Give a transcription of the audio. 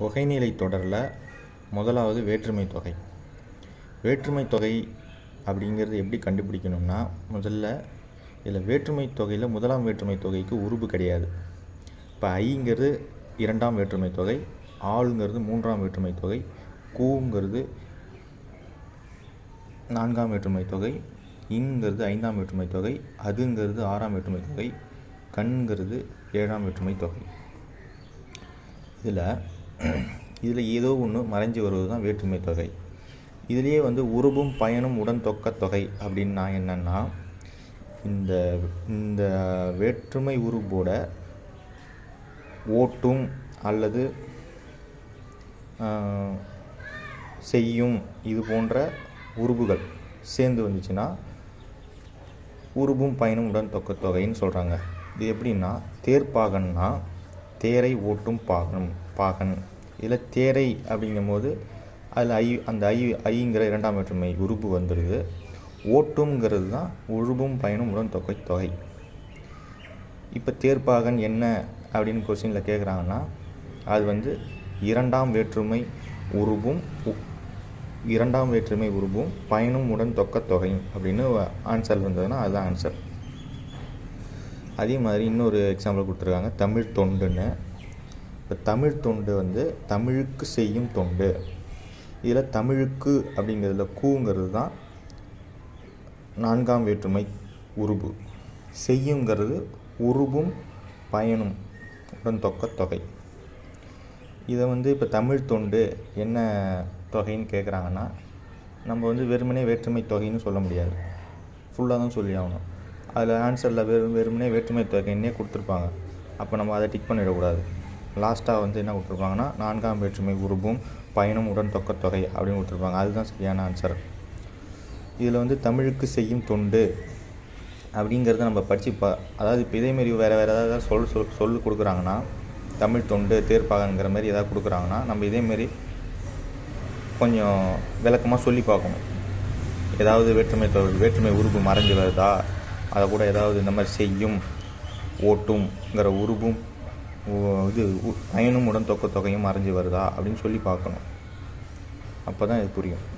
தொகைநிலை தொடரில். முதலாவது வேற்றுமை தொகை. வேற்றுமை தொகை அப்படிங்கிறது எப்படி கண்டுபிடிக்கணும்னா முதல்ல இதில் வேற்றுமை தொகையில் முதலாம் வேற்றுமை தொகைக்கு உருபு கிடையாது. இப்போ ஐங்கிறது இரண்டாம் வேற்றுமை தொகை ஆளுங்கிறது மூன்றாம் வேற்றுமை தொகை கூங்கிறது நான்காம் வேற்றுமை தொகை இங்கிறது ஐந்தாம் வேற்றுமை தொகை அதுங்கிறது ஆறாம் வேற்றுமை தொகை கண்கிறது ஏழாம் வேற்றுமை தொகை. இதில் இதில் ஏதோ ஒன்று மறைஞ்சு வருவது தான் வேற்றுமை தொகை. இதுலேயே வந்து உருபும் பயனும் உடன் தொக்க தொகை அப்படின்னா என்னென்னா இந்த இந்த வேற்றுமை உருபோட ஓட்டும் அல்லது செய்யும் இது போன்ற உருபுகள் சேர்ந்து வந்துச்சுன்னா உருபும் பயனும் உடன் தொக்க தொகைன்னு சொல்கிறாங்க இது எப்படின்னா தேர்ப்பாகன்னா தேரை ஓட்டும் பாகன் பாகன் இதில் தேரை அப்படிங்கும்போது அதில் ஐ அந்த ஐ ஐங்கிற இரண்டாம் வேற்றுமை உருபு வந்துடுது ஓட்டுங்கிறது தான் உழுபும் பயனும் உடன் தொகை தொகை. இப்போ தேர்ப்பாகன் என்ன அப்படின்னு கொஸ்டினில் கேட்குறாங்கன்னா அது வந்து இரண்டாம் வேற்றுமை உருபும் இரண்டாம் வேற்றுமை உருபும் பயனும் உடன் தொக்க தொகையும் அப்படின்னு ஆன்சர் வந்ததுன்னா அதுதான் ஆன்சர் அதே மாதிரி இன்னொரு எக்ஸாம்பிள் கொடுத்துருக்காங்க தமிழ் தொண்டுன்னு. இப்போ தமிழ் தொண்டு வந்து தமிழுக்கு செய்யும் தொண்டு. இதில் தமிழுக்கு அப்படிங்கிறதுல கூங்கிறது தான் நான்காம் வேற்றுமை உருபு. செய்யுங்கிறது உருபும் பயனும் உடன் தொக்க தொகை. இதை வந்து இப்போ தமிழ் தொண்டு என்ன தொகைன்னு கேட்குறாங்கன்னா நம்ம வந்து வெறுமனே வேற்றுமை தொகைன்னு சொல்ல முடியாது. ஃபுல்லாக தான் சொல்லி ஆகணும். அதில் ஆன்சரில் வெறும் வெறுமனே வேற்றுமை தொகைன்னே கொடுத்துருப்பாங்க. அப்போ நம்ம அதை டிக் பண்ணிடக்கூடாது. லாஸ்ட்டாக வந்து என்ன கொடுத்துருப்பாங்கன்னா நான்காம் வேற்றுமை உருபும் பயணம் உடன் தொக்க தொகை அப்படின்னு கொடுத்துருப்பாங்க. அதுதான் சரியான ஆன்சர் இதில் வந்து தமிழுக்கு செய்யும் தொண்டு அப்படிங்கிறத நம்ம படித்து பா அதாவது இப்போ இதேமாரி வேறு வேறு ஏதாவது சொல் சொல் சொல்லு கொடுக்குறாங்கன்னா தமிழ் தொண்டு தேர்ப்பாகங்கிற மாதிரி எதாவது கொடுக்குறாங்கன்னா நம்ம இதேமாரி கொஞ்சம் விளக்கமாக சொல்லி பார்க்கணும். ஏதாவது வேற்றுமை வேற்றுமை உருபு மறைஞ்சு வருதா? அதை கூட ஏதாவது இந்த மாதிரி செய்யும் ஓட்டும்ங்கிற உருபும் இது உ- உடன் தொக்க தொகையும் மறைஞ்சு வருதா அப்படின்னு சொல்லி பார்க்கணும். அப்போ தான் இது புரியும்.